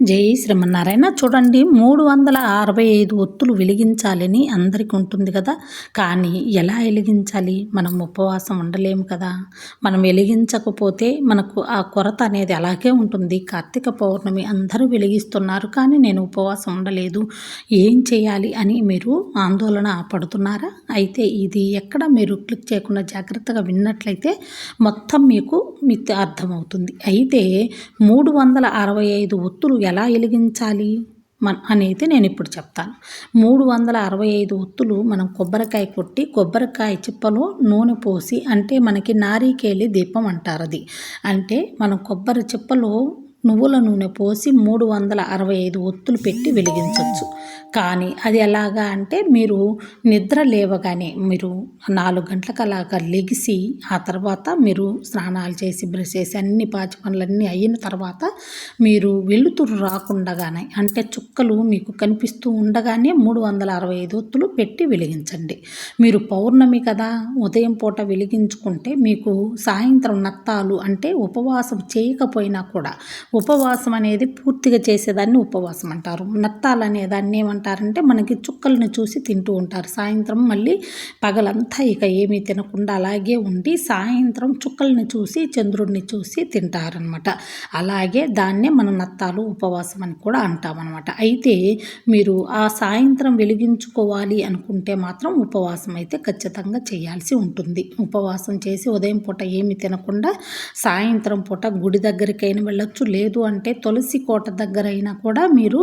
జై శ్రీమన్నారాయణ. చూడండి మూడు వందల అరవై ఐదు ఒత్తులు వెలిగించాలని అందరికీ ఉంటుంది కదా. కానీ ఎలా వెలిగించాలి? మనం ఉపవాసం ఉండలేము కదా. మనం వెలిగించకపోతే మనకు ఆ కొరత అనేది అలాగే ఉంటుంది. కార్తీక పౌర్ణమి అందరూ వెలిగిస్తున్నారు కానీ నేను ఉపవాసం ఉండలేదు. ఏం చేయాలి అని మీరు ఆందోళన పడుతున్నారా? అయితే ఇది ఎక్కడ మీరు క్లిక్ చేయకుండా జాగ్రత్తగా విన్నట్లయితే మొత్తం మీకు మిత్ అర్థమవుతుంది. అయితే మూడు వందల అరవై ఐదు ఒత్తులు ఎలా వెలిగించాలి? మన అనేది నేను ఇప్పుడు చెప్తాను. మూడు వందల అరవై ఐదు ఒత్తులు మనం కొబ్బరికాయ కొట్టి కొబ్బరికాయ చిప్పలో నూనె పోసి అంటే మనకి నారీకేలి దీపం అంటారు అది అంటే మనం కొబ్బరి చిప్పలో నువ్వుల నూనె పోసి మూడు వందల అరవై ఐదు ఒత్తులు పెట్టి వెలిగించవచ్చు కానీ అది ఎలాగా అంటే మీరు నిద్ర లేవగానే మీరు నాలుగు గంటలకలాగా లెగిసి ఆ తర్వాత మీరు స్నానాలు చేసి బ్రష్ చేసి అన్ని పాచి పనులన్నీ అయిన తర్వాత మీరు వెలుతురు రాకుండగానే అంటే చుక్కలు మీకు కనిపిస్తూ ఉండగానే మూడు వందల అరవై ఐదు ఒత్తులు పెట్టి వెలిగించండి. మీరు పౌర్ణమి కదా ఉదయం పూట వెలిగించుకుంటే మీకు సాయంత్రం నత్తాలు అంటే ఉపవాసం చేయకపోయినా కూడా ఉపవాసం అనేది పూర్తిగా చేసేదాన్ని ఉపవాసం అంటారు. నత్తాలు అనే దాన్ని ఏమంటారంటే మనకి చుక్కల్ని చూసి తింటూ ఉంటారు. సాయంత్రం మళ్ళీ పగలంతా ఇక ఏమీ తినకుండా అలాగే ఉండి సాయంత్రం చుక్కల్ని చూసి చంద్రుడిని చూసి తింటారనమాట అలాగే దాన్నే మనం నత్తాలు ఉపవాసం అని కూడా అంటామన్నమాట. అయితే మీరు ఆ సాయంత్రం వెలిగించుకోవాలి అనుకుంటే మాత్రం ఉపవాసం అయితే ఖచ్చితంగా చేయాల్సి ఉంటుంది. ఉపవాసం చేసి ఉదయం పూట ఏమి తినకుండా సాయంత్రం పూట గుడి దగ్గరికైనా వెళ్ళొచ్చు లేదు అంటే తులసి కోట దగ్గర అయినా కూడా మీరు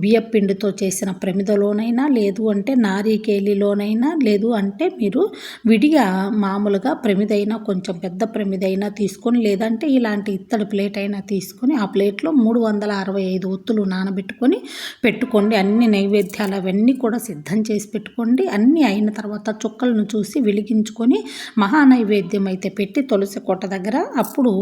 బియ్యపిండితో చేసిన ప్రమిదలోనైనా లేదు అంటే నారికేలిలోనైనా లేదు అంటే మీరు విడిగా మామూలుగా ప్రమిదైనా కొంచెం పెద్ద ప్రమిదైనా తీసుకొని లేదంటే ఇలాంటి ఇత్తడి ప్లేట్ అయినా తీసుకొని ఆ ప్లేట్లో మూడు వందల అరవై ఐదు ఒత్తులు నానబెట్టుకొని పెట్టుకోండి. అన్ని నైవేద్యాలు అవన్నీ కూడా సిద్ధం చేసి పెట్టుకోండి. అన్నీ అయిన తర్వాత చుక్కలను చూసి వెలిగించుకొని మహానైవేద్యం అయితే పెట్టి తులసి కోట దగ్గర అప్పుడు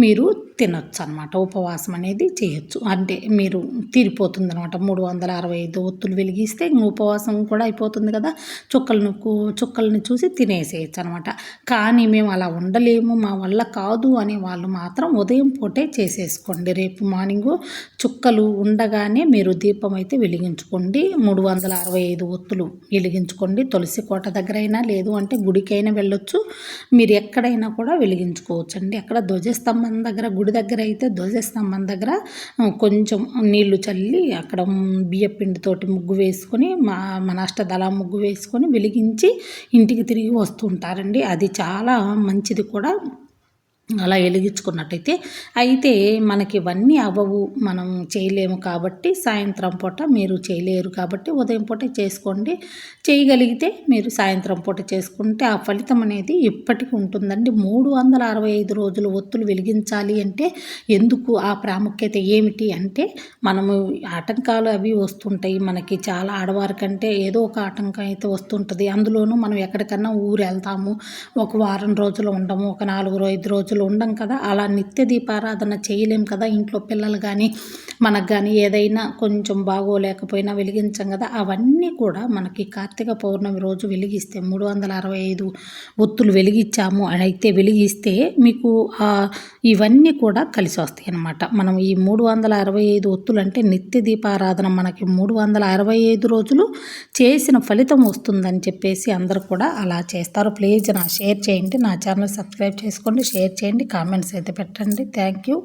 మీరు తినొచ్చు అనమాట ఉపవాసం ఉపవాసం అనేది చేయొచ్చు. అంటే మీరు తీరిపోతుంది అనమాట మూడు వందల అరవై ఐదు ఒత్తులు వెలిగిస్తే ఉపవాసం కూడా అయిపోతుంది కదా. చుక్కలను చుక్కల్ని చూసి తినేసేయచ్చు అనమాట కానీ మేము అలా ఉండలేము మా వల్ల కాదు అనే వాళ్ళు మాత్రం ఉదయం పూటే చేసేసుకోండి. రేపు మార్నింగ్ చుక్కలు ఉండగానే మీరు దీపం అయితే వెలిగించుకోండి. మూడు వందల అరవై ఐదు ఒత్తులు వెలిగించుకోండి. తులసి కోట దగ్గరైనా లేదు అంటే గుడికైనా వెళ్ళొచ్చు. మీరు ఎక్కడైనా కూడా వెలిగించుకోవచ్చు అండి అక్కడ ధ్వజస్తంభం దగ్గర గుడి దగ్గర అయితే స్తంభం దగ్గర. కొంచెం నీళ్ళు చల్లి అక్కడ బియ్య పిండితోటి ముగ్గు వేసుకొని మా మన అష్టదళ ముగ్గు వేసుకొని వెలిగించి ఇంటికి తిరిగి వస్తుంటారండి. అది చాలా మంచిది కూడా. అలా వెలిగించుకున్నట్టయితే అయితే మనకి ఇవన్నీ అవ్వవు మనం చేయలేము కాబట్టి సాయంత్రం పూట మీరు చేయలేరు కాబట్టి ఉదయం పూట చేసుకోండి. చేయగలిగితే మీరు సాయంత్రం పూట చేసుకుంటే ఆ ఫలితం అనేది ఇప్పటికీ ఉంటుందండి. మూడు వందల అరవై ఐదు రోజులు ఒత్తులు వెలిగించాలి అంటే ఎందుకు ఆ ప్రాముఖ్యత ఏమిటి అంటే మనము ఆటంకాలు అవి వస్తుంటాయి. మనకి చాలా ఆడవారి కంటే ఏదో ఒక ఆటంకం అయితే వస్తుంటుంది. అందులోనూ మనం ఎక్కడికన్నా ఊరు వెళ్తాము ఒక వారం రోజులు ఉండము ఒక నాలుగు ఐదు రోజులు పరిస్థితులు ఉండం కదా అలా నిత్య దీపారాధన చేయలేం కదా ఇంట్లో పిల్లలు కానీ మనకు కానీ ఏదైనా కొంచెం బాగోలేకపోయినా వెలిగించాం కదా అవన్నీ కూడా మనకి కార్తీక పౌర్ణమి రోజు వెలిగిస్తే మూడు వందల అరవై ఐదు ఒత్తులు వెలిగించాము అని అయితే వెలిగిస్తే మీకు ఇవన్నీ కూడా కలిసి వస్తాయి అన్నమాట. మనం ఈ మూడు వందల అరవై ఐదు ఒత్తులు అంటే నిత్య దీపారాధన మనకి మూడు వందల అరవై ఐదు రోజులు చేసిన ఫలితం వస్తుందని చెప్పేసి అందరూ కూడా అలా చేస్తారు. ప్లీజ్ నా షేర్ చేయండి నా ఛానల్ సబ్స్క్రైబ్ చేసుకోండి షేర్ చేయండి. కామెంట్స్ అయితే పెట్టండి. Thank you